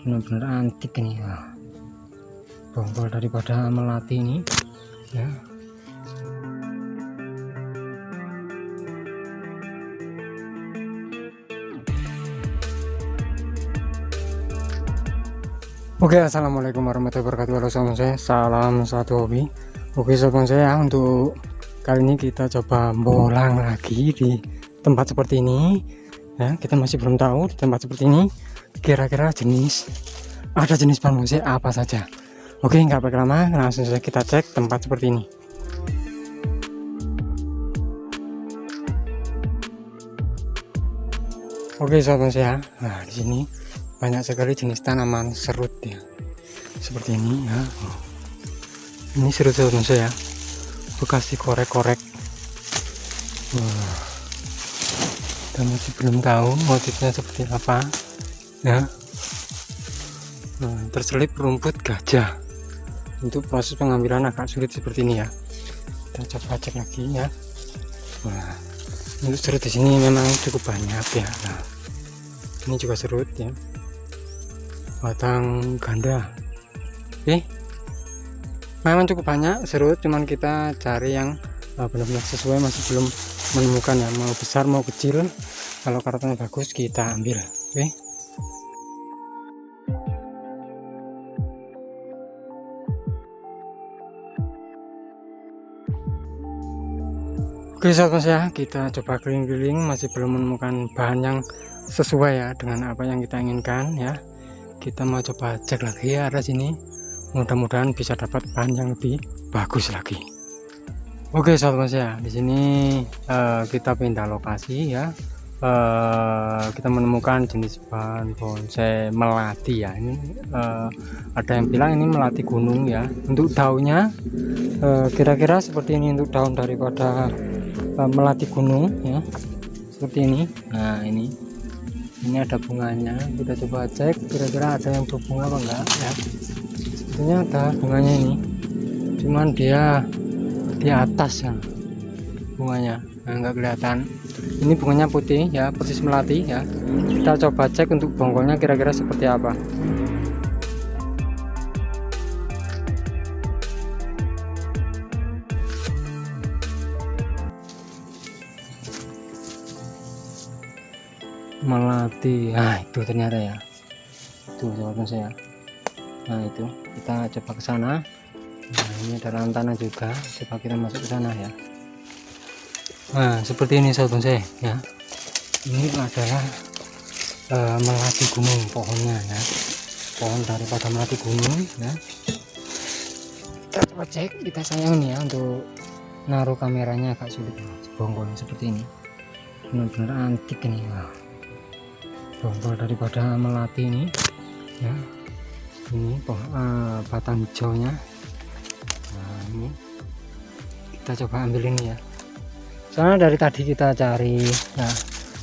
benar-benar antik ini ya. Bonggol daripada melati ini ya. Oke assalamualaikum warahmatullahi wabarakatuh. Halo sahabat saya. Salam satu hobi. Oke sahabat saya untuk kali ini kita coba bolang lagi di tempat seperti ini ya. Kita masih belum tahu di tempat seperti ini kira-kira jenis ada jenis manusia apa saja? Oke nggak pakai lama langsung saja kita cek tempat seperti ini. Oke sahabat saya nah di sini banyak sekali jenis tanaman serut ya. Seperti ini ya. Ini serut sahabat saya bekas dikorek-korek. Wah kita masih belum tahu motifnya seperti apa ya. Nah, terselip rumput gajah. Untuk proses pengambilan agak sulit seperti ini ya. Kita coba cek lagi ya. Nah, untuk serut di sini memang cukup banyak ya. Nah, ini juga serut ya. Batang ganda. Oke memang cukup banyak serut cuman kita cari yang uh, benar-benar sesuai. Masih belum menemukan ya. Mau besar mau kecil. Kalau karatnya bagus kita ambil. Oke Oke sahabat ya kita coba keliling-keliling. Masih belum menemukan bahan yang sesuai ya dengan apa yang kita inginkan ya. Kita mau coba cek lagi ya arah sini. Mudah-mudahan bisa dapat bahan yang lebih bagus lagi. Oke sahabat ya di sini uh, kita pindah lokasi ya. Uh, kita menemukan jenis bahan bonsai melati ya. Ini uh, ada yang bilang ini melati gunung ya. Untuk daunnya kira-kira uh, seperti ini untuk daun daripada melati gunung ya. Seperti ini. Nah ini. Ini ada bunganya. Kita coba cek kira-kira ada yang berbunga apa enggak ya. Sebetulnya ada bunganya ini. Cuman dia di atas ya bunganya. Nah, enggak kelihatan. Ini bunganya putih ya persis melati ya. Kita coba cek untuk bonggolnya kira-kira seperti apa melati. Nah itu ternyata ya. Itu sahabat saya. Nah itu. Kita coba ke sana. Nah ini ada rantanah juga. Coba kita masuk ke sana ya. Nah seperti ini sahabat saya ya. Ini adalah uh, melati gunung pohonnya ya. Pohon daripada melati gunung ya. Kita coba cek kita sayang nih ya untuk naruh kameranya agak sulit. Bonggolnya seperti ini. Benar-benar antik ini ya bonggol daripada melati ini ya. Ini uh, batang hijaunya. Nah ini. Kita coba ambil ini ya. Soalnya dari tadi kita cari ya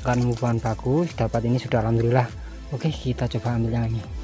nemu bahan bagus dapat ini sudah alhamdulillah. Oke kita coba ambil yang ini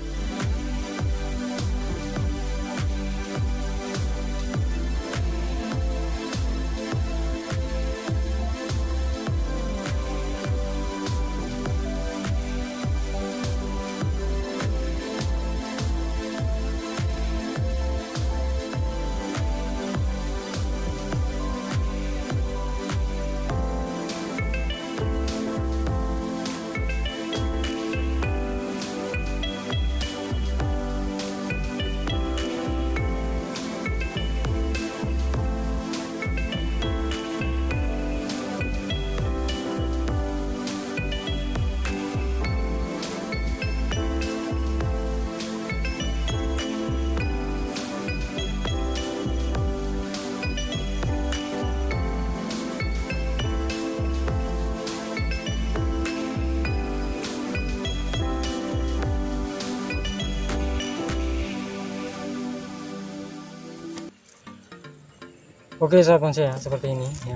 Oke sahabat saya seperti ini ya.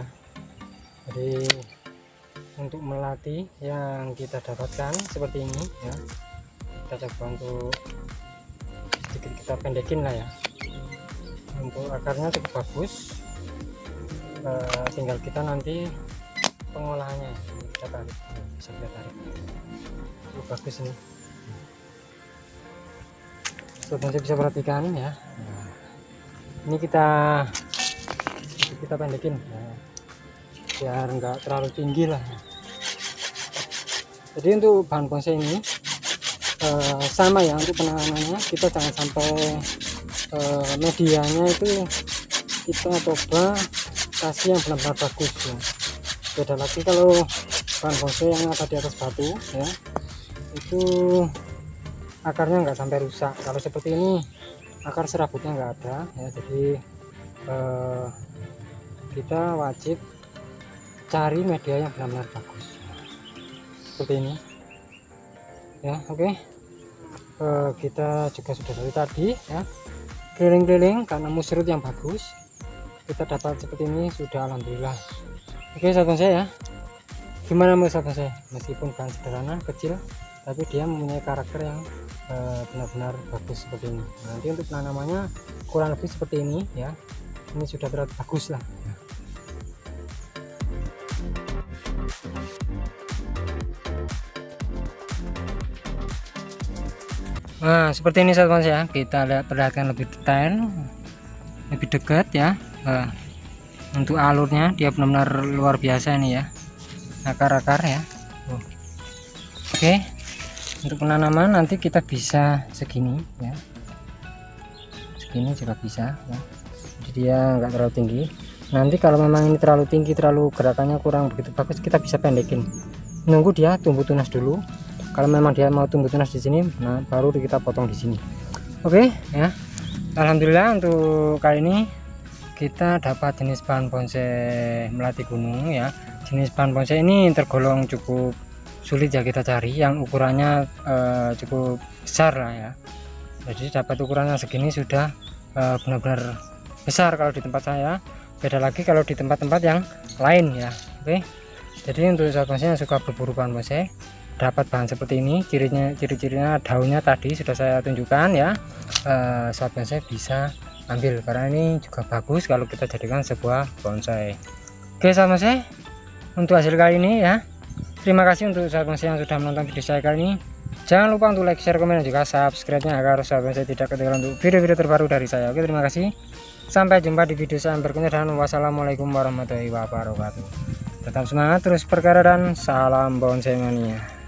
Jadi untuk melati yang kita dapatkan seperti ini ya kita coba untuk sedikit kita pendekin lah ya. Untuk akarnya cukup bagus. E, tinggal kita nanti pengolahannya kita tarik. Bisa kita tarik. Cukup bagus ini. Sobat bisa perhatikan ya. Ini kita kita pendekin biar enggak terlalu tinggi lah. Jadi untuk bahan bonsai ini eh, sama ya untuk penanganannya. Kita jangan sampai eh, medianya itu kita coba kasih yang benar-benar bagus ya. Beda lagi kalau bahan bonsai yang ada di atas batu ya itu akarnya nggak sampai rusak. Kalau seperti ini akar serabutnya nggak ada ya. Jadi eh, kita wajib cari media yang benar-benar bagus. Seperti ini. Ya oke. Okay. eh, kita juga sudah dari tadi ya. Keliling-keliling karena musrut yang bagus kita dapat seperti ini sudah alhamdulillah. Oke okay, sahabat saya ya. Gimana menurut saya? Meskipun bahan sederhana kecil tapi dia mempunyai karakter yang eh, benar-benar bagus seperti ini. Nah, nanti untuk penanamannya kurang lebih seperti ini ya. Ini sudah terlihat bagus lah Nah, seperti ini sahabat ya. Kita lihat perlihatkan lebih detail, lebih dekat ya. Nah, untuk alurnya dia benar-benar luar biasa ini ya. Akar-akar ya. Oke. Untuk penanaman nanti kita bisa segini ya. Segini juga bisa ya. Jadi dia enggak terlalu tinggi. Nanti kalau memang ini terlalu tinggi, terlalu gerakannya kurang begitu bagus, kita bisa pendekin. Nunggu dia tumbuh tunas dulu. Kalau memang dia mau tumbuh tunas di sini nah baru kita potong di sini. Oke ya. Alhamdulillah untuk kali ini kita dapat jenis bahan bonsai melati gunung ya. Jenis bahan bonsai ini tergolong cukup sulit ya kita cari yang ukurannya uh, cukup besar lah ya. Jadi dapat ukurannya segini sudah eh, benar-benar besar kalau di tempat saya beda lagi kalau di tempat-tempat yang lain ya oke. Jadi untuk bonsai yang suka berburu bahan bonsai dapat bahan seperti ini. Cirinya ciri-cirinya daunnya tadi sudah saya tunjukkan ya. Eh, sahabat bonsai bisa ambil karena ini juga bagus kalau kita jadikan sebuah bonsai. Oke sahabat bonsai untuk hasil kali ini ya. Terima kasih untuk sahabat bonsai yang sudah menonton video saya kali ini jangan lupa untuk like share komen dan juga subscribe nya agar sahabat bonsai tidak ketinggalan untuk video-video terbaru dari saya. Oke terima kasih. Sampai jumpa di video saya berikutnya dan wassalamualaikum warahmatullahi wabarakatuh. Tetap semangat terus perkara dan salam bonsai mania